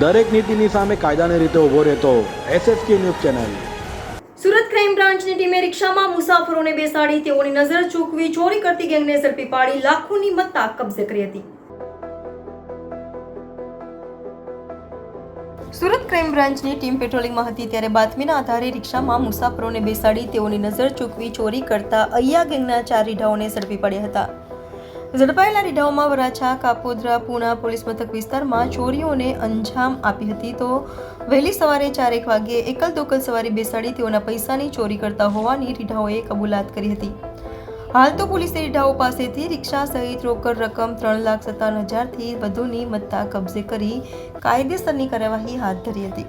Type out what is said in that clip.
દરેક નીતિની સામે કાયદાની રીતે ઊભો રહેતો SSK news channel. Surat crime બ્રાન્ચની ટીમે રિક્ષામાં મુસાફરોને બેસાડી તેઓની નજર ચૂકવી ચોરી કરતી ગેંગને ઝડપી પાડી લાખોની મત્તા કબજે કરી હતી. સુરત ક્રાઇમ બ્રાન્ચની ટીમ પેટ્રોલિંગમાં હતી ત્યારે બાતમીના આધારે રિક્ષામાં મુસાફરોને બેસાડી તેઓની નજર ચૂકવી ચોરી કરતા અયા ગેંગના ચાર રીઢાઓને ઝડપી પડ્યા હતા. ઝડપાયેલા રીઢાઓમાં વરાછા, કાપોદ્રા, પૂના પોલીસ મથક વિસ્તારમાં ચોરીઓને અંજામ આપી હતી. તો વહેલી સવારે ચારેક વાગ્યે એકલ દોકલ સવારી બેસાડી તેઓના પૈસાની ચોરી કરતા હોવાની રીઢાઓએ કબૂલાત કરી હતી. હાલ તો પોલીસે રીઢાઓ પાસેથી રિક્ષા સહિત રોકડ રકમ ત્રણ લાખ સત્તાવન હજારથી વધુની મત્તા કબજે કરી કાયદેસરની કાર્યવાહી હાથ ધરી હતી.